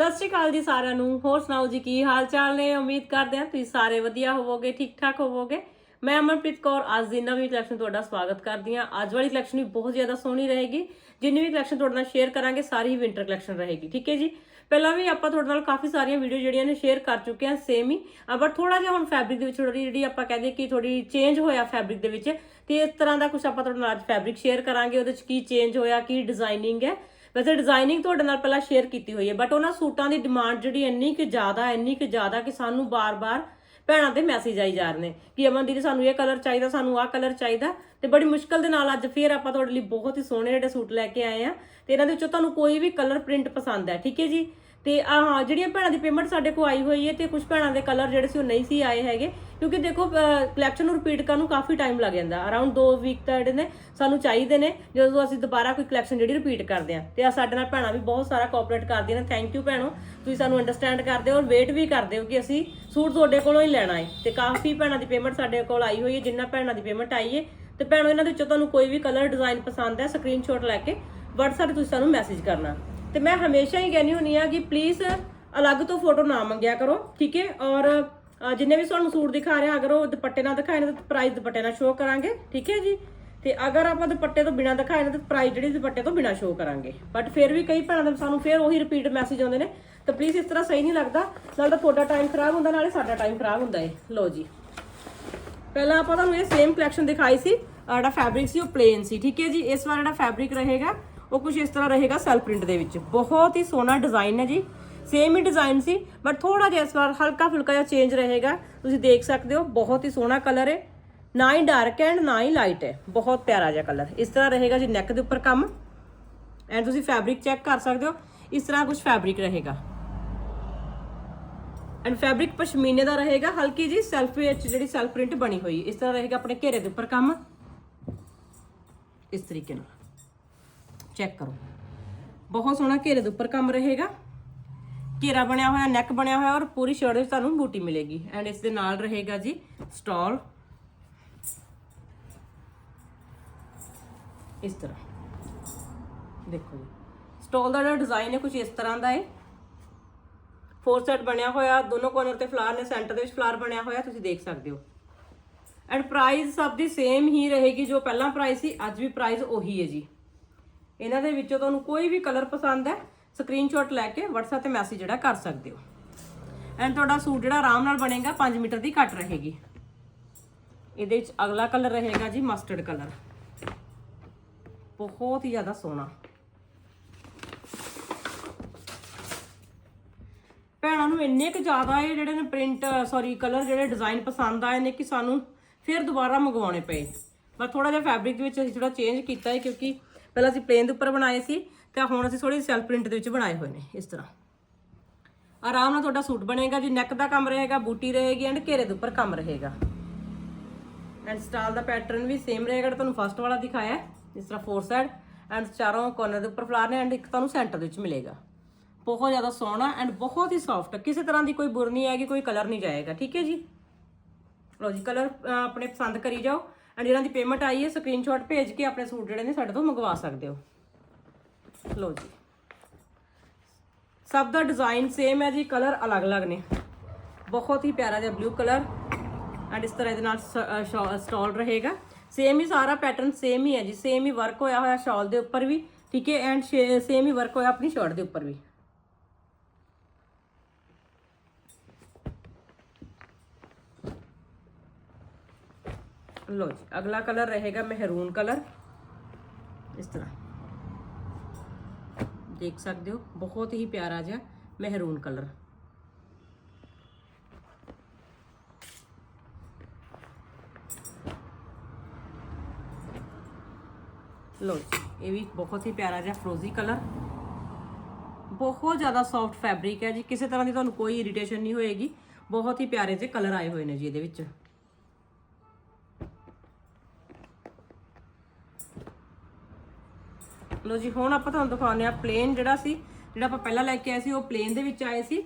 ਸਤਿ ਸ਼੍ਰੀ ਅਕਾਲ ਜੀ ਸਾਰਿਆਂ ਨੂੰ। ਹੋਰ ਸੁਣਾਓ ਜੀ, ਕੀ ਹਾਲ ਚਾਲ ਨੇ? ਉਮੀਦ ਕਰਦੇ ਹਾਂ ਤੁਸੀਂ ਸਾਰੇ ਵਧੀਆ ਹੋਵੋਗੇ, ਠੀਕ ਠਾਕ ਹੋਵੋਗੇ। ਮੈਂ ਅਮਨਪ੍ਰੀਤ ਕੌਰ, ਅੱਜ ਦੀ ਨਵੀਂ ਕਲੈਕਸ਼ਨ ਤੁਹਾਡਾ ਸਵਾਗਤ ਕਰਦੀ ਹਾਂ। ਅੱਜ ਵਾਲੀ ਕਲੈਕਸ਼ਨ ਵੀ ਬਹੁਤ ਜ਼ਿਆਦਾ ਸੋਹਣੀ ਰਹੇਗੀ। ਜਿੰਨੀ ਵੀ ਕਲੈਕਸ਼ਨ ਤੁਹਾਡੇ ਨਾਲ ਸ਼ੇਅਰ ਕਰਾਂਗੇ, ਸਾਰੀ ਹੀ ਵਿੰਟਰ ਕਲੈਕਸ਼ਨ ਰਹੇਗੀ, ਠੀਕ ਹੈ ਜੀ? ਪਹਿਲਾਂ ਵੀ ਆਪਾਂ ਤੁਹਾਡੇ ਨਾਲ ਕਾਫੀ ਸਾਰੀਆਂ ਵੀਡੀਓ ਜਿਹੜੀਆਂ ਨੇ ਸ਼ੇਅਰ ਕਰ ਚੁੱਕੇ ਹਾਂ ਸੇਮ ਹੀ। ਬਟ ਥੋੜਾ ਜਿਹਾ ਹੁਣ ਫੈਬਰਿਕ ਦੇ ਵਿੱਚ ਥੋੜੀ ਜਿਹੜੀ ਆਪਾਂ ਕਹਦੇ ਕਿ ਥੋੜੀ ਚੇਂਜ ਹੋਇਆ ਫੈਬਰਿਕ ਦੇ ਵਿੱਚ, ਤੇ ਇਸ ਤਰ੍ਹਾਂ ਦਾ ਕੁਝ ਆਪਾਂ ਤੁਹਾਡੇ ਨਾਲ ਅੱਜ ਫੈਬਰਿਕ ਸ਼ੇਅਰ ਕਰਾਂਗੇ, ਉਹਦੇ ਵਿੱਚ ਕੀ ਚੇਂਜ ਹੋਇਆ, ਕੀ ਡਿਜ਼ਾਈਨਿੰਗ ਹੈ। ਵੈਸੇ ਡਿਜ਼ਾਈਨਿੰਗ ਤੁਹਾਡੇ ਨਾਲ ਪਹਿਲਾਂ ਸ਼ੇਅਰ ਕੀਤੀ ਹੋਈ ਹੈ ਬਟ ਉਹਨਾਂ ਸੂਟਾਂ ਦੀ ਡਿਮਾਂਡ ਜਿਹੜੀ ਇੰਨੀ ਕਿ ਜ਼ਿਆਦਾ, ਇੰਨੀ ਕਿ ਜ਼ਿਆਦਾ ਕਿ ਸਾਨੂੰ ਬਾਰ-ਬਾਰ ਭੈਣਾਂ ਦੇ ਮੈਸੇਜ ਆਈ ਜਾ ਰਹੇ ਨੇ ਕਿ ਅਮਨ ਦੀਦੀ ਸਾਨੂੰ ਇਹ ਕਲਰ ਚਾਹੀਦਾ, ਸਾਨੂੰ ਆਹ ਕਲਰ ਚਾਹੀਦਾ ਤੇ ਬੜੀ ਮੁਸ਼ਕਲ ਦੇ ਨਾਲ ਅੱਜ ਫੇਰ ਆਪਾਂ ਤੁਹਾਡੇ ਲਈ ਬਹੁਤ ਹੀ ਸੋਹਣੇ ਜਿਹੜੇ ਸੂਟ ਲੈ ਕੇ ਆਏ ਆ ਤੇ ਇਹਨਾਂ ਦੇ ਵਿੱਚੋਂ ਤੁਹਾਨੂੰ ਕੋਈ ਵੀ ਕਲਰ ਪ੍ਰਿੰਟ ਪਸੰਦ ਹੈ, ਠੀਕ ਹੈ ਜੀ? ਤੇ ਆ, ਹਾਂ, ਜਿਹੜੀਆਂ ਭੈਣਾਂ ਦੀ ਪੇਮੈਂਟ ਸਾਡੇ ਕੋਲ ਆਈ ਹੋਈ ਹੈ ਤੇ ਕੁਝ ਭੈਣਾਂ ਦੇ ਕਲਰ ਜਿਹੜੇ ਸੀ ਉਹ ਨਹੀਂ ਸੀ ਆਏ ਹੈਗੇ, ਕਿਉਂਕਿ ਦੇਖੋ ਕਲੈਕਸ਼ਨ ਨੂੰ ਰਿਪੀਟ ਕਰਨ ਨੂੰ ਕਾਫੀ ਟਾਈਮ ਲੱਗ ਜਾਂਦਾ। ਅਰਾਊਂਡ 2 ਵੀਕ ਤਾਂ ਜਿਹੜੇ ਨੇ, ਸਾਨੂੰ ਚਾਹੀਦੇ ਨੇ, ਜਦੋਂ ਅਸੀਂ ਦੁਬਾਰਾ ਕੋਈ ਕਲੈਕਸ਼ਨ ਜਿਹੜੀ ਰਿਪੀਟ ਕਰਦੇ ਆ ਤੇ ਆ, ਸਾਡੇ ਨਾਲ ਭੈਣਾਂ ਵੀ ਬਹੁਤ ਸਾਰਾ ਕੋਆਪਰੇਟ ਕਰਦੀਆਂ ਨੇ। ਥੈਂਕ ਯੂ ਭੈਣੋ, ਤੁਸੀਂ ਸਾਨੂੰ ਅੰਡਰਸਟੈਂਡ ਕਰਦੇ ਹੋ ਔਰ ਵੇਟ ਵੀ ਕਰਦੇ ਹੋ ਕਿ ਅਸੀਂ ਸੂਟ ਤੁਹਾਡੇ ਕੋਲੋਂ ਹੀ ਲੈਣਾ ਹੈ। ਤੇ ਕਾਫੀ ਭੈਣਾਂ ਦੀ ਪੇਮੈਂਟ ਸਾਡੇ ਕੋਲ ਆਈ ਹੋਈ ਹੈ, ਜਿੰਨਾ ਭੈਣਾਂ ਦੀ ਪੇਮੈਂਟ ਆਈ ਹੈ। ਤੇ ਭੈਣੋ, ਇਹਨਾਂ ਦੇ ਵਿੱਚੋਂ ਤੁਹਾਨੂੰ ਕੋਈ ਵੀ ਕਲਰ ਡਿਜ਼ਾਈਨ ਪਸੰਦ ਹੈ ਸਕਰੀਨਸ਼ਾਟ ਲੈ ਕੇ, WhatsApp ਤੇ ਤੁਸੀਂ ਸਾਨੂੰ ਮੈਸੇਜ ਕਰਨਾ। ਤੇ ਮੈਂ ਹਮੇਸ਼ਾ ਹੀ ਕਹਿੰਦੀ ਹੁੰਨੀ ਆ ਕਿ ਪਲੀਜ਼ ਅਲੱਗ ਤੋਂ ਫੋਟੋ ਨਾ ਮੰਗਿਆ ਕਰੋ, ਠੀਕ ਹੈ? ਔਰ ਜਿੰਨੇ ਵੀ ਤੁਹਾਨੂੰ ਸੂਟ ਦਿਖਾ ਰਿਹਾ, ਅਗਰ ਉਹ ਦੁਪੱਟੇ ਨਾਲ ਦਿਖਾਏ ਨੇ ਤਾਂ ਪ੍ਰਾਈਸ ਦੁਪੱਟੇ ਨਾਲ ਸ਼ੋਅ ਕਰਾਂਗੇ, ਠੀਕ ਹੈ ਜੀ? ਤੇ ਅਗਰ ਆਪਾਂ ਦੁਪੱਟੇ ਤੋਂ ਬਿਨਾ ਦਿਖਾਏ ਨੇ ਤਾਂ ਪ੍ਰਾਈਸ ਜਿਹੜੀ ਦੁਪੱਟੇ ਤੋਂ ਬਿਨਾ ਸ਼ੋਅ ਕਰਾਂਗੇ। ਬਟ ਫਿਰ ਵੀ ਕਈ ਭੈਣਾਂ ਦੇ ਸਾਨੂੰ ਫਿਰ ਉਹੀ ਰਿਪੀਟ ਮੈਸੇਜ ਆਉਂਦੇ ਨੇ, ਤਾਂ ਪਲੀਜ਼ ਇਸ ਤਰ੍ਹਾਂ ਸਹੀ ਨਹੀਂ ਲੱਗਦਾ। ਨਾਲ ਤਾਂ ਤੁਹਾਡਾ ਟਾਈਮ ਖਰਾਬ ਹੁੰਦਾ, ਨਾਲੇ ਸਾਡਾ ਟਾਈਮ ਖਰਾਬ ਹੁੰਦਾ ਏ ਲਓ ਜੀ। ਪਹਿਲਾਂ ਆਪਾਂ ਤੁਹਾਨੂੰ ਇਹ ਸੇਮ ਕਲੈਕਸ਼ਨ ਦਿਖਾਈ ਸੀ ਜਿਹੜਾ ਫੈਬਰਿਕ ਸੀ ਉਹ ਪਲੇਨ ਸੀ, ਠੀਕ ਹੈ ਜੀ? ਇਸ ਵਾਰ ਜਿਹੜਾ ਫੈਬਰਿਕ ਰਹੇਗਾ ਉਹ ਕੁਝ ਇਸ ਤਰ੍ਹਾਂ ਰਹੇਗਾ ਸੈਲਫ ਪ੍ਰਿੰਟ ਦੇ ਵਿੱਚ। ਬਹੁਤ ਹੀ ਸੋਹਣਾ ਡਿਜ਼ਾਈਨ ਹੈ ਜੀ। ਸੇਮ ਹੀ ਡਿਜ਼ਾਈਨ ਸੀ ਬਟ ਥੋੜਾ ਜਿਹਾ ਇਸ ਵਾਰ ਹਲਕਾ ਫੁਲਕਾ ਜਿਹਾ ਚੇਂਜ ਰਹੇਗਾ। ਤੁਸੀਂ ਦੇਖ ਸਕਦੇ ਹੋ, ਬਹੁਤ ਹੀ ਸੋਹਣਾ ਕਲਰ ਹੈ। ਨਾ ਹੀ ਡਾਰਕ ਐਂਡ ਨਾ ਹੀ ਲਾਈਟ ਹੈ। ਬਹੁਤ ਪਿਆਰਾ ਜਿਹਾ ਕਲਰ ਇਸ ਤਰ੍ਹਾਂ ਰਹੇਗਾ ਜੀ ਨੈਕ ਦੇ ਉੱਪਰ ਕੰਮ। ਐਂਡ ਤੁਸੀਂ ਫੈਬਰਿਕ ਚੈੱਕ ਕਰ ਸਕਦੇ ਹੋ, ਇਸ ਤਰ੍ਹਾਂ ਕੁਝ ਫੈਬਰਿਕ ਰਹੇਗਾ। ਐਂਡ ਫੈਬਰਿਕ ਪਸ਼ਮੀਨੇ ਦਾ ਰਹੇਗਾ, ਹਲਕੀ ਜੀ ਸੈਲਫ ਵਿੱਚ ਜਿਹੜੀ ਸੈਲਫ ਪ੍ਰਿੰਟ ਬਣੀ ਹੋਈ। ਇਸ ਤਰ੍ਹਾਂ ਰਹੇਗਾ ਆਪਣੇ ਘੇਰੇ ਦੇ ਉੱਪਰ ਕੰਮ। ਇਸ ਤਰੀਕੇ ਨਾਲ। ਚੈੱਕ ਕਰੋ। ਬਹੁਤ ਸੋਹਣਾ ਘੇਰੇ ਦੇ ਉੱਪਰ ਕੰਮ ਰਹੇਗਾ। ਘੇਰਾ ਬਣਿਆ ਹੋਇਆ ਨੈਕ ਬਣਿਆ ਹੋਇਆ ਔਰ ਪੂਰੀ ਸ਼ਰਟ ਵਿੱਚ ਤੁਹਾਨੂੰ ਬੂਟੀ ਮਿਲੇਗੀ। ਐਂਡ ਇਸ ਦੇ ਨਾਲ ਰਹੇਗਾ ਜੀ ਸਟਾਲ ਇਸ ਤਰ੍ਹਾਂ। ਦੇਖੋ ਜੀ। ਸਟਾਲ ਦਾ ਜਿਹੜਾ ਡਿਜ਼ਾਈਨ ਹੈ ਕੁਝ ਇਸ ਤਰ੍ਹਾਂ ਦਾ ਹੈ। ਫੋਰ ਸੈਟ ਬਣਿਆ ਹੋਇਆ, ਦੋਨੋਂ ਕੋਰਨਰ ਤੇ ਫਲਾਰ ਨੇ ਸੈਂਟਰ ਦੇ ਵਿੱਚ ਫਲਾਰ ਬਣਿਆ ਹੋਇਆ, ਤੁਸੀਂ ਦੇਖ ਸਕਦੇ ਹੋ। ਐਂਡ ਪ੍ਰਾਈਸ ਸਭ ਦੀ ਸੇਮ ਹੀ ਰਹੇਗੀ ਜੋ ਪਹਿਲਾਂ ਪ੍ਰਾਈਸ ਸੀ, ਅੱਜ ਵੀ ਪ੍ਰਾਈਸ ਉਹੀ ਹੈ ਜੀ। ਇਹਨਾਂ ਦੇ ਵਿੱਚੋਂ ਤੁਹਾਨੂੰ ਕੋਈ ਵੀ ਕਲਰ ਪਸੰਦ ਹੈ ਸਕਰੀਨਸ਼ਾਟ ਲੈ ਕੇ WhatsApp ਤੇ ਮੈਸੇਜ ਜਿਹੜਾ ਕਰ ਸਕਦੇ ਹੋ। ਐਂਡ ਤੁਹਾਡਾ ਸੂਟ ਜਿਹੜਾ ਆਰਾਮ ਨਾਲ ਬਣੇਗਾ 5 ਮੀਟਰ ਦੀ ਕੱਟ ਰਹੇਗੀ। ਇਹਦੇ ਵਿੱਚ ਅਗਲਾ ਕਲਰ ਰਹੇਗਾ ਜੀ ਮਸਟਰਡ ਕਲਰ ਬਹੁਤ ਹੀ ਜ਼ਿਆਦਾ ਸੋਹਣਾ। ਭੈਣਾਂ ਨੂੰ ਇੰਨੇ ਕੁ ਜ਼ਿਆਦਾ ਇਹ ਜਿਹੜੇ ਨੇ ਪ੍ਰਿੰਟ ਸੌਰੀ ਕਲਰ ਜਿਹੜੇ ਡਿਜ਼ਾਈਨ ਪਸੰਦ ਆਏ ਨੇ ਕਿ ਸਾਨੂੰ ਫਿਰ ਦੁਬਾਰਾ ਮੰਗਵਾਉਣੇ ਪਏ ਪਰ ਥੋੜਾ ਜਿਹਾ ਫੈਬਰਿਕ ਦੇ ਵਿੱਚ ਅਸੀਂ ਥੋੜਾ ਚੇਂਜ ਕੀਤਾ ਹੈ ਕਿਉਂਕਿ ਪਹਿਲਾਂ ਅਸੀਂ ਪਲੇਨ ਦੇ ਉੱਪਰ ਬਣਾਏ ਸੀ ਤਾਂ ਹੁਣ ਅਸੀਂ ਥੋੜੀ ਸੈਲਫ ਪ੍ਰਿੰਟ ਦੇ ਵਿੱਚ ਬਣਾਏ ਹੋਏ ਨੇ ਇਸ ਤਰ੍ਹਾਂ। ਆਰਾਮ ਨਾਲ ਤੁਹਾਡਾ ਸੂਟ ਬਣੇਗਾ, ਜੀ ਨੈਕ ਦਾ ਕੰਮ ਰਹੇਗਾ, ਬੂਟੀ ਰਹੇਗੀ ਐਂਡ ਘੇਰੇ ਦੇ ਉੱਪਰ ਕੰਮ ਰਹੇਗਾ। ਐਂਡ ਸਟਾਲ ਦਾ ਪੈਟਰਨ ਵੀ ਸੇਮ ਰਹੇਗਾ ਤੁਹਾਨੂੰ ਫਸਟ ਵਾਲਾ ਦਿਖਾਇਆ ਜਿਸ ਤਰ੍ਹਾਂ ਫੋਰ ਸਾਈਡ ਐਂਡ ਚਾਰੋਂ ਕੋਰਨਰ ਦੇ ਉੱਪਰ ਫਲਾਰ ਨੇ ਐਂਡ ਇੱਕ ਤੁਹਾਨੂੰ ਸੈਂਟਰ ਦੇ ਵਿੱਚ ਮਿਲੇਗਾ। ਬਹੁਤ ਜ਼ਿਆਦਾ ਸੋਹਣਾ ਐਂਡ ਬਹੁਤ ਹੀ ਸੌਫਟ ਕਿਸੇ ਤਰ੍ਹਾਂ ਦੀ ਕੋਈ ਬੁਰ ਨਹੀਂ ਆਏਗੀ, ਕੋਈ ਕਲਰ ਨਹੀਂ ਜਾਏਗਾ, ਠੀਕ ਹੈ ਜੀ? ਲਓ ਜੀ ਕਲਰ ਆਪਣੇ ਪਸੰਦ ਕਰੀ ਜਾਓ। ਐਂਡ ਜਿਹਨਾਂ ਦੀ ਪੇਮੈਂਟ ਆਈ ਹੈ ਸਕਰੀਨਸ਼ਾਟ ਭੇਜ ਕੇ ਆਪਣੇ ਸੂਟ ਜਿਹੜੇ ਨੇ ਸਾਡੇ ਤੋਂ ਮੰਗਵਾ ਸਕਦੇ ਹੋ। ਲਓ ਜੀ। ਸਭ ਦਾ ਡਿਜ਼ਾਈਨ ਸੇਮ ਹੈ ਜੀ ਕਲਰ ਅਲੱਗ-ਅਲੱਗ ਨੇ। ਬਹੁਤ ਹੀ ਪਿਆਰਾ ਜਿਹਾ ਬਲੂ ਕਲਰ ਐਂਡ ਇਸ ਤਰ੍ਹਾਂ ਇਹਦੇ ਨਾਲ ਸਟਾਲ ਰਹੇਗਾ। ਸੇਮ ਹੀ ਸਾਰਾ ਪੈਟਰਨ ਸੇਮ ਹੀ ਹੈ ਜੀ ਸੇਮ ਹੀ ਵਰਕ ਹੋਇਆ ਹੋਇਆ ਸ਼ਾਲ ਦੇ ਉੱਪਰ ਵੀ। ਠੀਕ ਹੈ ਐਂਡ ਸੇਮ ਹੀ ਵਰਕ ਹੋਇਆ ਆਪਣੀ ਸ਼ਰਟ ਦੇ ਉੱਪਰ ਵੀ। ਲੋ ਜੀ ਅਗਲਾ ਕਲਰ ਰਹੇਗਾ ਮਹਿਰੂਨ ਕਲਰ ਇਸ ਤਰ੍ਹਾਂ ਦੇਖ ਸਕਦੇ ਹੋ ਬਹੁਤ ਹੀ ਪਿਆਰਾ ਜਿਹਾ ਮਹਿਰੂਨ ਕਲਰ ਲੋ ਜੀ ਇਹ ਵੀ ਬਹੁਤ ਹੀ ਪਿਆਰਾ ਜਿਹਾ ਫਰੋਜ਼ੀ ਕਲਰ ਬਹੁਤ ਜ਼ਿਆਦਾ ਸੌਫਟ ਫੈਬਰਿਕ ਹੈ ਜੀ ਕਿਸੇ ਤਰ੍ਹਾਂ ਦੀ ਤੁਹਾਨੂੰ ਕੋਈ ਇਰੀਟੇਸ਼ਨ ਨਹੀਂ ਹੋਏਗੀ ਬਹੁਤ ਹੀ ਪਿਆਰੇ ਜਿਹੇ ਕਲਰ ਆਏ ਹੋਏ ਨੇ ਜੀ ਇਹਦੇ ਵਿੱਚ ਲੋ ਜੀ, ਹੁਣ ਆਪਾਂ ਤੁਹਾਨੂੰ ਦਿਖਾਉਂਦੇ ਆ ਪਲੇਨ ਜਿਹੜਾ ਸੀ, ਜਿਹੜਾ ਆਪਾਂ ਪਹਿਲਾਂ ਲੈ ਕੇ ਆਏ ਸੀ, ਉਹ ਪਲੇਨ ਦੇ ਵਿੱਚ ਆਏ ਸੀ।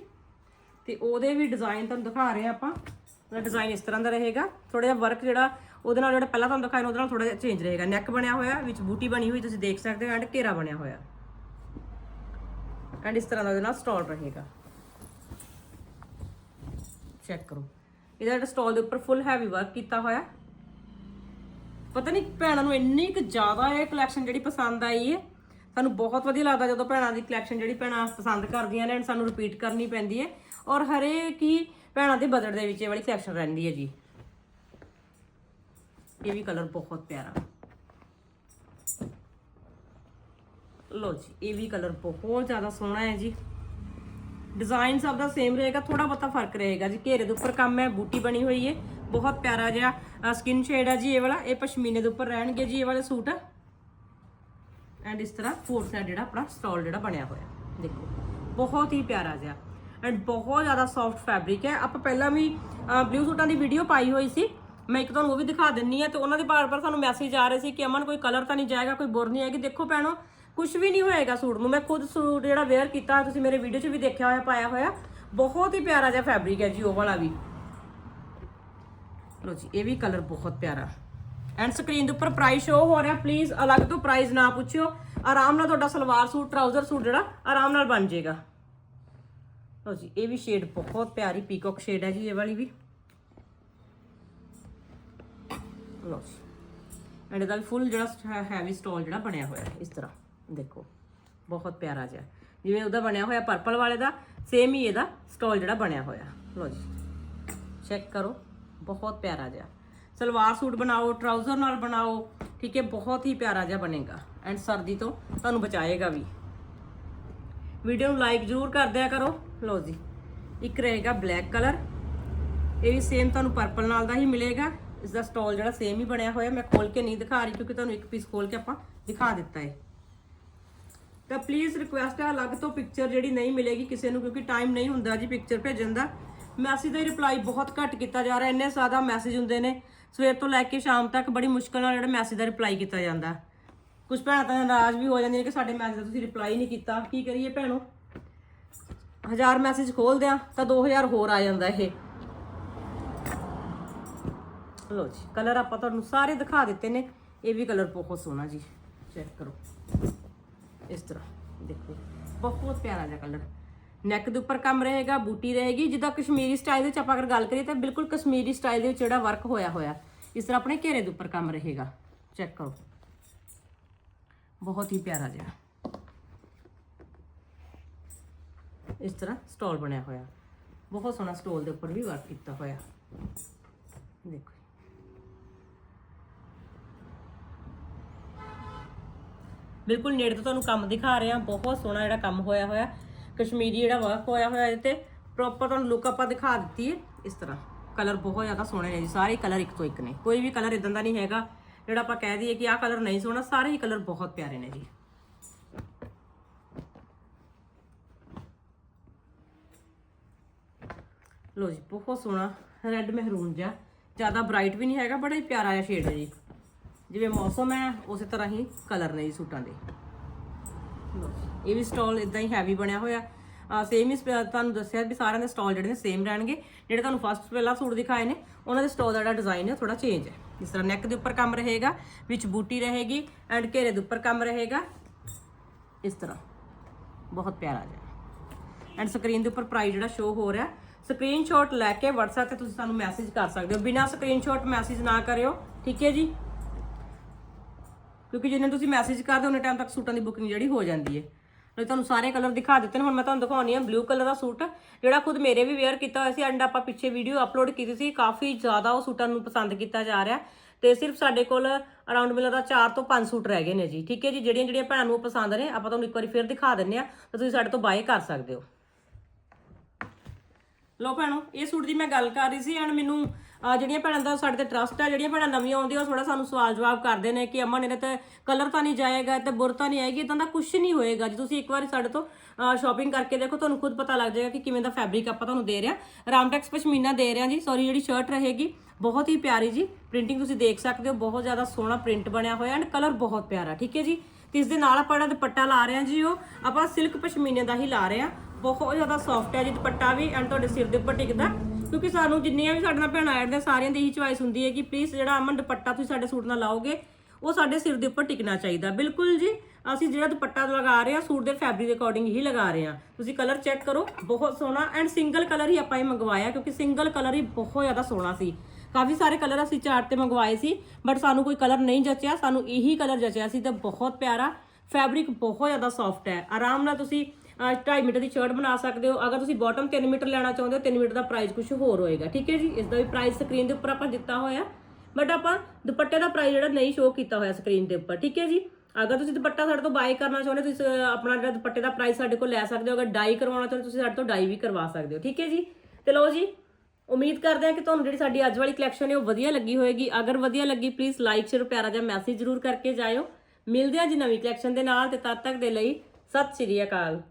ਤੇ ਉਹਦੇ ਵੀ ਡਿਜ਼ਾਈਨ ਤੁਹਾਨੂੰ ਦਿਖਾ ਰਹੇ ਆ ਆਪਾਂ। ਉਹਦਾ ਡਿਜ਼ਾਈਨ ਇਸ ਤਰ੍ਹਾਂ ਦਾ ਰਹੇਗਾ। ਥੋੜਾ ਜਿਹਾ ਵਰਕ ਜਿਹੜਾ, ਉਹਦੇ ਨਾਲ ਜਿਹੜਾ ਪਹਿਲਾਂ ਤੁਹਾਨੂੰ ਦਿਖਾਇਆ, ਉਹਦੇ ਨਾਲ ਥੋੜਾ ਜਿਹਾ ਚੇਂਜ ਰਹੇਗਾ। ਨੈਕ ਬਣਿਆ ਹੋਇਆ, ਵਿੱਚ ਬੂਟੀ ਬਣੀ ਹੋਈ, ਤੁਸੀਂ ਦੇਖ ਸਕਦੇ ਹੋ ਐਂਡ ਘੇਰਾ ਬਣਿਆ ਹੋਇਆ। ਐਂਡ ਇਸ ਤਰ੍ਹਾਂ ਦਾ ਉਹਦੇ ਨਾਲ ਸਟਾਲ ਰਹੇਗਾ। ਚੈੱਕ ਕਰੋ। ਇਹਦਾ ਜਿਹੜਾ ਸਟਾਲ ਦੇ ਉੱਪਰ ਫੁੱਲ ਹੈਵੀ ਵਰਕ ਕੀਤਾ ਹੋਇਆ। ਪਤਾ ਨਹੀਂ ਭੈਣਾਂ ਨੂੰ ਇੰਨੀ ਕੁ ਜ਼ਿਆਦਾ ਇਹ ਕਲੈਕਸ਼ਨ ਜਿਹੜੀ ਪਸੰਦ ਆਈ ਹੈ ਸਾਨੂੰ ਬਹੁਤ ਵਧੀਆ ਲੱਗਦਾ ਜਦੋਂ ਭੈਣਾਂ ਦੀ ਕਲੈਕਸ਼ਨ ਜਿਹੜੀ ਭੈਣਾਂ ਪਸੰਦ ਕਰਦੀਆਂ ਨੇ, ਸਾਨੂੰ ਰਿਪੀਟ ਕਰਨੀ ਪੈਂਦੀ ਹੈ ਔਰ ਹਰੇਕ ਹੀ ਭੈਣਾਂ ਦੇ ਬਜਟ ਦੇ ਵਿੱਚ ਇਹ ਵਾਲੀ ਕਲੈਕਸ਼ਨ ਰਹਿੰਦੀ ਹੈ ਜੀ। ਇਹ ਵੀ ਕਲਰ ਬਹੁਤ ਪਿਆਰਾ। ਲੋ ਜੀ, ਇਹ ਵੀ ਕਲਰ ਬਹੁਤ ਜ਼ਿਆਦਾ ਸੋਹਣਾ ਹੈ ਜੀ। ਡਿਜ਼ਾਈਨ ਸਭ ਦਾ ਸੇਮ ਰਹੇਗਾ ਥੋੜਾ ਬਹੁਤਾ ਫ਼ਰਕ ਰਹੇਗਾ ਜੀ। ਘੇਰੇ ਦੇ ਉੱਪਰ ਕੰਮ ਹੈ, ਬੂਟੀ ਬਣੀ ਹੋਈ ਹੈ ਬਹੁਤ ਪਿਆਰਾ ਜਿਹਾ ਸਕਿਨ ਸ਼ੇਡ ਹੈ ਜੀ ਇਹ ਵਾਲਾ, ਇਹ ਪਸ਼ਮੀਨੇ ਦੇ ਉੱਪਰ ਰਹਿਣਗੇ ਜੀ ਇਹ ਵਾਲੇ ਸੂਟ। ਐਂਡ ਇਸ ਤਰ੍ਹਾਂ ਫੋਰ ਸਾਈਡ ਜਿਹੜਾ ਆਪਣਾ ਸਟਾਲ ਜਿਹੜਾ ਬਣਿਆ ਹੋਇਆ। ਦੇਖੋ, ਬਹੁਤ ਹੀ ਪਿਆਰਾ ਜਿਹਾ। ਐਂਡ ਬਹੁਤ ਜ਼ਿਆਦਾ ਸੌਫਟ ਫੈਬਰਿਕ ਹੈ। ਆਪਾਂ ਪਹਿਲਾਂ ਵੀ ਬਲੂ ਸੂਟਾਂ ਦੀ ਵੀਡੀਓ ਪਾਈ ਹੋਈ ਸੀ। ਮੈਂ ਇੱਕ ਤੁਹਾਨੂੰ ਉਹ ਵੀ ਦਿਖਾ ਦਿੰਨੀ ਆ ਤੇ ਉਹਨਾਂ ਦੇ ਬਾਰ-ਬਾਰ ਸਾਨੂੰ ਮੈਸੇਜ ਆ ਰਹੇ ਸੀ ਕਿ ਅਮਨ, ਕੋਈ ਕਲਰ ਤਾਂ ਨਹੀਂ ਜਾਏਗਾ, ਕੋਈ ਬੁਰ ਨਹੀਂ ਆਏਗੀ। ਦੇਖੋ ਭੈਣੋ ਕੁਝ ਵੀ ਨਹੀਂ ਹੋਏਗਾ ਸੂਟ ਨੂੰ। ਮੈਂ ਖੁਦ ਸੂਟ ਜਿਹੜਾ ਵੇਅਰ ਕੀਤਾ, ਤੁਸੀਂ ਮੇਰੇ ਵੀਡੀਓ 'ਚ ਵੀ ਦੇਖਿਆ ਹੋਇਆ, ਪਾਇਆ ਹੋਇਆ। ਬਹੁਤ ਹੀ ਪਿਆਰਾ ਜਿਹਾ ਫੈਬਰਿਕ ਹੈ ਜੀ ਉਹ ਵਾਲਾ ਵੀ। ਲੋ ਜੀ, ਇਹ ਵੀ ਕਲਰ ਬਹੁਤ ਪਿਆਰਾ। ਐਂਡ ਸਕਰੀਨ ਦੇ ਉੱਪਰ ਪ੍ਰਾਈਸ ਸ਼ੋ ਹੋ ਰਿਹਾ ਪਲੀਜ਼ ਅਲੱਗ ਤੋਂ ਪ੍ਰਾਈਸ ਨਾ ਪੁੱਛਿਓ। ਆਰਾਮ ਨਾਲ ਤੁਹਾਡਾ ਸਲਵਾਰ ਸੂਟ ਟਰਾਊਜ਼ਰ ਸੂਟ ਜਿਹੜਾ, ਆਰਾਮ ਨਾਲ ਬਣ ਜਾਏਗਾ। ਲੋ ਜੀ, ਇਹ ਵੀ ਸ਼ੇਡ ਬਹੁਤ ਪਿਆਰੀ ਪੀਕੌਕ ਸ਼ੇਡ ਹੈ ਜੀ, ਇਹ ਵਾਲੀ ਵੀ। ਲੋ ਜੀ ਐਂਡ ਇਹਦਾ ਵੀ ਫੁੱਲ ਜਿਹੜਾ ਹੈਵੀ ਸਟੋਲ ਜਿਹੜਾ ਬਣਿਆ ਹੋਇਆ ਇਸ ਤਰ੍ਹਾਂ। ਦੇਖੋ, ਬਹੁਤ ਪਿਆਰਾ ਜਿਹਾ। ਜਿਵੇਂ ਉਹਦਾ ਬਣਿਆ ਹੋਇਆ ਪਰਪਲ ਵਾਲੇ ਦਾ ਸੇਮ ਹੀ ਇਹਦਾ ਸਟੋਲ ਜਿਹੜਾ ਬਣਿਆ ਹੋਇਆ। ਲੋ ਜੀ ਚੈੱਕ ਕਰੋ। ਬਹੁਤ ਪਿਆਰਾ ਜਿਹਾ। ਸਲਵਾਰ ਸੂਟ ਬਣਾਓ ਟਰਾਊਜ਼ਰ ਨਾਲ ਬਣਾਓ, ਠੀਕ ਹੈ, ਬਹੁਤ ਹੀ ਪਿਆਰਾ ਜਿਹਾ ਬਣੇਗਾ। ਐਂਡ ਸਰਦੀ ਤੋਂ ਤੁਹਾਨੂੰ ਬਚਾਏਗਾ ਵੀ। ਵੀਡੀਓ ਨੂੰ ਲਾਈਕ ਜ਼ਰੂਰ ਕਰ ਦਿਆ ਕਰੋ। ਲਓ ਜੀ, ਇੱਕ ਰਹੇਗਾ ਬਲੈਕ ਕਲਰ ਇਹ ਵੀ ਸੇਮ ਤੁਹਾਨੂੰ ਪਰਪਲ ਨਾਲ ਦਾ ਹੀ ਮਿਲੇਗਾ। ਇਸ ਦਾ ਸਟਾਲ ਜਿਹੜਾ ਸੇਮ ਹੀ ਬਣਿਆ ਹੋਇਆ। ਮੈਂ ਖੋਲ ਕੇ ਨਹੀਂ ਦਿਖਾ ਰਹੀ ਕਿਉਂਕਿ ਤੁਹਾਨੂੰ ਇੱਕ ਪੀਸ ਖੋਲ ਕੇ ਆਪਾਂ ਦਿਖਾ ਦਿੱਤਾ ਹੈ। ਤਾਂ ਪਲੀਜ਼ ਰਿਕੁਐਸਟ ਹੈ, ਅਲੱਗ ਤੋਂ ਪਿਕਚਰ ਜਿਹੜੀ ਨਹੀਂ ਮਿਲੇਗੀ ਕਿਸੇ ਨੂੰ ਕਿਉਂਕਿ ਟਾਈਮ ਨਹੀਂ ਹੁੰਦਾ ਜੀ ਪਿਕਚਰ ਭੇਜਣ ਦਾ। ਮੈਸੇਜ ਦਾ ਰਿਪਲਾਈ ਬਹੁਤ ਘੱਟ ਕੀਤਾ ਜਾ ਰਿਹਾ, ਇੰਨੇ ਜ਼ਿਆਦਾ ਮੈਸੇਜ ਹੁੰਦੇ ਨੇ। ਸਵੇਰ ਤੋਂ ਲੈ ਕੇ ਸ਼ਾਮ ਤੱਕ ਬੜੀ ਮੁਸ਼ਕਲ ਨਾਲ ਜਿਹੜਾ ਮੈਸੇਜ ਦਾ ਰਿਪਲਾਈ ਕੀਤਾ ਜਾਂਦਾ। ਕੁਝ ਭੈਣਾਂ ਤਾਂ ਨਾਰਾਜ਼ ਵੀ ਹੋ ਜਾਂਦੀਆਂ ਨੇ ਕਿ ਸਾਡੇ ਮੈਸੇਜ ਦਾ ਤੁਸੀਂ ਰਿਪਲਾਈ ਨਹੀਂ ਕੀਤਾ। ਕੀ ਕਰੀਏ ਭੈਣੋ? ਹਜ਼ਾਰ ਮੈਸੇਜ ਖੋਲਦੇ ਆ ਤਾਂ 2000 ਹੋਰ ਆ ਜਾਂਦਾ ਇਹ। ਲੋ ਜੀ ਕਲਰ ਆਪਾਂ ਤੁਹਾਨੂੰ ਸਾਰੇ ਦਿਖਾ ਦਿੱਤੇ ਨੇ। ਇਹ ਵੀ ਕਲਰ ਬਹੁਤ ਸੋਹਣਾ ਜੀ। ਚੈੱਕ ਕਰੋ। ਇਸ ਤਰ੍ਹਾਂ, ਦੇਖੋ, ਬਹੁਤ ਪਿਆਰਾ ਜਿਹਾ ਕਲਰ ਨੈਕ ਦੇ ਉੱਪਰ ਕੰਮ ਰਹੇਗਾ, ਬੂਟੀ ਰਹੇਗੀ। ਜਿੱਦਾਂ ਕਸ਼ਮੀਰੀ ਸਟਾਈਲ ਦੇ ਵਿੱਚ ਆਪਾਂ ਅਗਰ ਗੱਲ ਕਰੀਏ ਤਾਂ ਬਿਲਕੁਲ ਕਸ਼ਮੀਰੀ ਸਟਾਈਲ ਦੇ ਵਿੱਚ ਜਿਹੜਾ ਵਰਕ ਹੋਇਆ ਹੋਇਆ। ਇਸ ਤਰ੍ਹਾਂ ਆਪਣੇ ਘੇਰੇ ਦੇ ਉੱਪਰ ਕੰਮ ਰਹੇਗਾ। ਚੈੱਕ ਕਰੋ। ਬਹੁਤ ਹੀ ਪਿਆਰਾ ਜਿਹਾ। ਇਸ ਤਰ੍ਹਾਂ ਸਟਾਲ ਬਣਿਆ ਹੋਇਆ। ਬਹੁਤ ਸੋਹਣਾ ਸਟਾਲ ਦੇ ਉੱਪਰ ਵੀ ਵਰਕ ਕੀਤਾ ਹੋਇਆ। ਦੇਖੋ ਬਿਲਕੁਲ ਨੇੜੇ ਤੋਂ ਤੁਹਾਨੂੰ ਕੰਮ ਦਿਖਾ ਰਹੇ। ਹਾਂ ਬਹੁਤ ਸੋਹਣਾ ਜਿਹੜਾ ਕੰਮ ਹੋਇਆ ਹੋਇਆ। ਕਸ਼ਮੀਰੀ ਜਿਹੜਾ ਵਰਕ ਹੋਇਆ ਹੋਇਆ ਇਹਦੇ ਤੇ ਪ੍ਰੋਪਰ ਤੁਹਾਨੂੰ ਲੁੱਕ ਆਪਾਂ ਦਿਖਾ ਦਿੱਤੀ ਹੈ ਇਸ ਤਰ੍ਹਾਂ। ਕਲਰ ਬਹੁਤ ਜ਼ਿਆਦਾ ਸੋਹਣੇ ਨੇ ਜੀ, ਸਾਰੇ ਕਲਰ ਇੱਕ ਤੋਂ ਇੱਕ ਨੇ। ਕੋਈ ਵੀ ਕਲਰ ਇਦਾਂ ਦਾ ਨਹੀਂ ਹੈਗਾ, ਜਿਹੜਾ ਆਪਾਂ ਕਹਿ ਦਈਏ ਕਿ ਆਹ ਕਲਰ ਨਹੀਂ ਸੋਹਣਾ, ਸਾਰੇ ਹੀ ਕਲਰ ਬਹੁਤ ਪਿਆਰੇ ਨੇ ਜੀ। ਲੋ ਜੀ, ਬਹੁਤ ਸੋਹਣਾ ਰੈੱਡ ਮਹਿਰੂਨ ਜਿਹਾ। ਜ਼ਿਆਦਾ ਬ੍ਰਾਈਟ ਵੀ ਨਹੀਂ ਹੈਗਾ, ਬੜਾ ਹੀ ਪਿਆਰਾ ਜਿਹਾ ਸ਼ੇਡ ਹੈ ਜੀ। ਜਿਵੇਂ ਮੌਸਮ ਹੈ, ਉਸੇ ਤਰ੍ਹਾਂ ਹੀ ਕਲਰ ਨੇ ਜੀ ਸੂਟਾਂ ਦੇ। ਇਹ ਵੀ ਸਟਾਲ ਇਦਾਂ ਹੀ ਹੈਵੀ ਬਣਿਆ ਹੋਇਆ। ਸੇਮ ਹੀ ਸਪ- ਤੁਹਾਨੂੰ ਦੱਸਿਆ ਵੀ ਸਾਰਿਆਂ ਦੇ ਸਟਾਲ ਜਿਹੜੇ ਨੇ ਸੇਮ ਰਹਿਣਗੇ। ਜਿਹੜੇ ਤੁਹਾਨੂੰ ਫਸਟ ਪਹਿਲਾ ਸੂਟ ਦਿਖਾਏ ਨੇ, ਉਹਨਾਂ ਦੇ ਸਟਾਲ ਦਾ ਜਿਹੜਾ ਡਿਜ਼ਾਈਨ ਹੈ ਥੋੜਾ ਚੇਂਜ ਹੈ। ਇਸ ਤਰ੍ਹਾਂ ਨੈਕ ਦੇ ਉੱਪਰ ਕੰਮ ਰਹੇਗਾ, ਵਿੱਚ ਬੂਟੀ ਰਹੇਗੀ ਐਂਡ ਘੇਰੇ ਦੇ ਉੱਪਰ ਕੰਮ ਰਹੇਗਾ। ਇਸ ਤਰ੍ਹਾਂ। ਬਹੁਤ ਪਿਆਰਾ ਜਿਹਾ। ਐਂਡ ਸਕਰੀਨ ਦੇ ਉੱਪਰ ਪ੍ਰਾਈਸ ਜਿਹੜਾ ਸ਼ੋ ਹੋ ਰਿਹਾ ਸਕਰੀਨਸ਼ਾਟ ਲੈ ਕੇ WhatsApp ਤੇ ਤੁਸੀਂ ਸਾਨੂੰ ਮੈਸੇਜ ਕਰ ਸਕਦੇ ਹੋ। ਬਿਨਾਂ ਸਕਰੀਨਸ਼ਾਟ ਮੈਸੇਜ ਨਾ ਕਰਿਓ, ਠੀਕ ਹੈ ਜੀ? ਕਿਉਂਕਿ ਜਿੰਨੇ ਤੁਸੀਂ ਮੈਸੇਜ ਕਰਦੇ ਹੋ ਉਹਨੇ ਟਾਈਮ ਤੱਕ ਸੂਟਾਂ ਦੀ ਬੁਕਿੰਗ ਜਿਹੜੀ ਹੋ ਜਾਂਦੀ ਹੈ ਮੈਂ ਤੁਹਾਨੂੰ ਸਾਰੇ ਕਲਰ ਦਿਖਾ ਦਿੱਤੇ ਨੇ, ਹੁਣ ਮੈਂ ਤੁਹਾਨੂੰ ਦਿਖਾਉਣੀ ਹੈ ਬਲੂ ਕਲਰ ਦਾ ਸੂਟ, ਜਿਹੜਾ ਖੁਦ ਮੇਰੇ ਵੀ ਵੇਅਰ ਕੀਤਾ ਹੋਇਆ ਸੀ ਐਂਡ ਆਪਾਂ ਪਿੱਛੇ ਵੀਡੀਓ ਅਪਲੋਡ ਕੀਤੀ ਸੀ, ਕਾਫੀ ਜ਼ਿਆਦਾ ਉਹ ਸੂਟਾਂ ਨੂੰ ਪਸੰਦ ਕੀਤਾ ਜਾ ਰਿਹਾ। ਤੇ ਸਿਰਫ ਸਾਡੇ ਕੋਲ ਅਰਾਊਂਡ ਮਿਲਦਾ ਦਾ 4 ਤੋਂ 5 ਸੂਟ ਰਹਿ ਗਏ ਨੇ ਜੀ, ਠੀਕ ਹੈ ਜੀ? ਜਿਹੜੀਆਂ ਜਿਹੜੀਆਂ ਭੈਣਾਂ ਨੂੰ ਪਸੰਦ ਨੇ, ਆਪਾਂ ਤੁਹਾਨੂੰ ਇੱਕ ਵਾਰੀ ਫਿਰ ਦਿਖਾ ਦਿੰਨੇ ਆ, ਤਾਂ ਤੁਸੀਂ ਸਾਡੇ ਤੋਂ ਬਾਏ ਕਰ ਸਕਦੇ ਹੋ। ਲੋ ਭੈਣੋ, ਇਹ ਸੂਟ ਦੀ ਮੈਂ ਗੱਲ ਕਰ ਰਹੀ ਸੀ ਐਂਡ ਮੈਨੂੰ ਅਹ, ਜਿਹੜੀਆਂ ਭੈਣਾਂ ਦਾ ਸਾਡੇ ਤੇ ਟਰਸਟ ਆ ਜਿਹੜੀਆਂ ਭੈਣਾਂ ਨਵੀਆਂ ਆਉਂਦੀਆਂ ਉਹ ਥੋੜਾ ਸਾਨੂੰ ਸਵਾਲ ਜਵਾਬ ਕਰਦੇ ਨੇ ਕਿ ਅਮਨ ਇਹਦੇ ਤੇ ਕਲਰ ਤਾਂ ਨਹੀਂ ਜਾਏਗਾ ਤੇ ਬੁਰ ਤਾਂ ਨਹੀਂ ਆਏਗੀ ਇਦਾਂ ਦਾ ਕੁਝ ਨਹੀਂ ਹੋਏਗਾ। ਜੇ ਤੁਸੀਂ ਇੱਕ ਵਾਰੀ ਸਾਡੇ ਤੋਂ ਸ਼ਾਪਿੰਗ ਕਰਕੇ ਦੇਖੋ ਤੁਹਾਨੂੰ ਖੁਦ ਪਤਾ ਲੱਗ ਜਾਏਗਾ ਕਿ ਕਿਵੇਂ ਦਾ ਫੈਬਰਿਕ ਆਪਾਂ ਤੁਹਾਨੂੰ ਦੇ ਰਹੇ। ਹਾਂ ਰਾਮਟੈਕਸ ਪਸ਼ਮੀਨਾ ਦੇ ਰਹੇ ਹਾਂ ਜੀ। ਸੌਰੀ ਜਿਹੜੀ ਸ਼ਰਟ ਰਹੇਗੀ ਬਹੁਤ ਹੀ ਪਿਆਰੀ ਜੀ। ਪ੍ਰਿੰਟਿੰਗ ਤੁਸੀਂ ਦੇਖ ਸਕਦੇ ਹੋ ਬਹੁਤ ਜ਼ਿਆਦਾ ਸੋਹਣਾ ਪ੍ਰਿੰਟ ਬਣਿਆ ਹੋਇਆ ਐਂਡ ਕਲਰ ਬਹੁਤ ਪਿਆਰਾ ਠੀਕ ਹੈ ਜੀ? ਤੇ ਇਸ ਦੇ ਨਾਲ ਆਪਾਂ ਜਿਹੜਾ ਦੁਪੱਟਾ ਲਾ ਰਹੇ ਹਾਂ ਜੀ ਉਹ। ਆਪਾਂ ਸਿਲਕ ਪਸ਼ਮੀਨੇ ਦਾ ਹੀ ਲਾ ਰਹੇ ਹਾਂ। ਬਹੁਤ ਜ਼ਿਆਦਾ ਸੌਫਟ ਹੈ ਜੀ ਦੁਪੱਟਾ ਵੀ ਐਂਡ ਤੁਹਾਡੇ ਸਿਰ ਦੇ ਉੱਪਰ ਟਿਕਦਾ। ਕਿਉਂਕਿ ਸਾਨੂੰ ਜਿੰਨੀਆਂ ਵੀ ਸਾਡੇ ਨਾਲ ਭੈਣਾਂ ਐਡ ਨੇ, ਸਾਰਿਆਂ ਦੀ ਇਹੀ ਚੁਆਇਸ ਹੁੰਦੀ ਹੈ ਕਿ ਪਲੀਜ਼ ਜਿਹੜਾ ਅਮਨ ਦੁਪੱਟਾ ਤੁਸੀਂ ਸਾਡੇ ਸੂਟ ਨਾਲ ਲਾਓਗੇ, ਉਹ ਸਾਡੇ ਸਿਰ ਦੇ ਉੱਪਰ ਟਿਕਣਾ ਚਾਹੀਦਾ। ਬਿਲਕੁਲ ਜੀ, ਅਸੀਂ ਜਿਹੜਾ ਦੁਪੱਟਾ ਲਗਾ ਰਹੇ ਹਾਂ, ਸੂਟ ਦੇ ਫੈਬਰਿਕ ਦੇ ਅਕੋਰਡਿੰਗ ਹੀ ਲਗਾ ਰਹੇ ਹਾਂ। ਤੁਸੀਂ ਕਲਰ ਚੈੱਕ ਕਰੋ, ਬਹੁਤ ਸੋਹਣਾ ਐਂਡ ਸਿੰਗਲ ਕਲਰ ਹੀ ਆਪਾਂ ਇਹ ਮੰਗਵਾਇਆ, ਕਿਉਂਕਿ ਸਿੰਗਲ ਕਲਰ ਹੀ ਬਹੁਤ ਜ਼ਿਆਦਾ ਸੋਹਣਾ ਸੀ। ਕਾਫੀ ਸਾਰੇ ਕਲਰ ਅਸੀਂ ਚਾਰਟ ਤੇ ਮੰਗਵਾਏ ਸੀ ਬਟ ਸਾਨੂੰ ਕੋਈ ਕਲਰ ਨਹੀਂ ਜਚਿਆ, ਸਾਨੂੰ ਇਹੀ ਕਲਰ ਜਚਿਆ ਸੀ ਤੇ ਬਹੁਤ ਪਿਆਰਾ। ਫੈਬਰਿਕ ਬਹੁਤ ਜ਼ਿਆਦਾ ਸੌਫਟ ਹੈ। ਆਰਾਮ ਨਾਲ ਤੁਸੀਂ 2.5 ਮੀਟਰ ਦੀ ਸ਼ਰਟ ਬਣਾ ਸਕਦੇ ਹੋ। ਅਗਰ ਤੁਸੀਂ ਬਾਟਮ 3 ਮੀਟਰ ਲੈਣਾ ਚਾਹੁੰਦੇ ਹੋ 3 ਮੀਟਰ ਦਾ ਪ੍ਰਾਈਸ ਕੁਝ ਹੋਰ ਹੋਏਗਾ ਠੀਕ ਹੈ ਜੀ? ਇਸ ਦਾ ਵੀ ਪ੍ਰਾਈਸ ਸਕਰੀਨ ਦੇ ਉੱਪਰ ਆਪਾਂ ਦਿੱਤਾ ਹੋਇਆ। ਬਟ ਆਪਾਂ ਦੁਪੱਟੇ ਦਾ ਪ੍ਰਾਈਸ ਜਿਹੜਾ ਨਹੀਂ ਸ਼ੋਅ ਕੀਤਾ ਹੋਇਆ ਸਕਰੀਨ ਦੇ ਉੱਪਰ ਠੀਕ ਹੈ ਜੀ? ਅਗਰ ਤੁਸੀਂ ਦੁਪੱਟਾ ਸਾਡੇ ਤੋਂ ਬਾਈ ਕਰਨਾ ਚਾਹੁੰਦੇ ਹੋ, ਤੁਸੀਂ ਆਪਣਾ ਜਿਹੜਾ ਦੁਪੱਟੇ ਦਾ ਪ੍ਰਾਈਸ ਸਾਡੇ ਕੋਲ ਲੈ ਸਕਦੇ ਹੋ। ਅਗਰ ਡਾਈ ਕਰਵਾਉਣਾ ਚਾਹੁੰਦੇ ਹੋ, ਤੁਸੀਂ ਸਾਡੇ ਤੋਂ ਡਾਈ ਵੀ ਕਰਵਾ ਸਕਦੇ ਹੋ ਠੀਕ ਹੈ ਜੀ? ਤੇ ਲਓ ਜੀ ਉਮੀਦ ਕਰਦੇ ਹਾਂ ਕਿ ਤੁਹਾਨੂੰ ਜਿਹੜੀ ਸਾਡੀ ਅੱਜ ਵਾਲੀ ਕਲੈਕਸ਼ਨ ਹੈ ਉਹ ਵਧੀਆ ਲੱਗੀ ਹੋਏਗੀ। ਅਗਰ ਵਧੀਆ ਲੱਗੀ ਪਲੀਜ਼ ਲਾਈਕ ਸ਼ੇਅਰ ਪਿਆਰਾ ਜਿਹਾ ਮੈਸੇਜ ਜ਼ਰੂਰ ਕਰਕੇ ਜਾਇਓ। ਮਿਲਦੇ ਹਾਂ ਜੀ ਨਵੀਂ ਕਲੈਕਸ਼ਨ ਦੇ ਨਾਲ ਤੇ ਤਦ ਤੱਕ ਦੇ ਲਈ ਸਤਿ ਸ਼੍ਰੀ ਅਕਾਲ।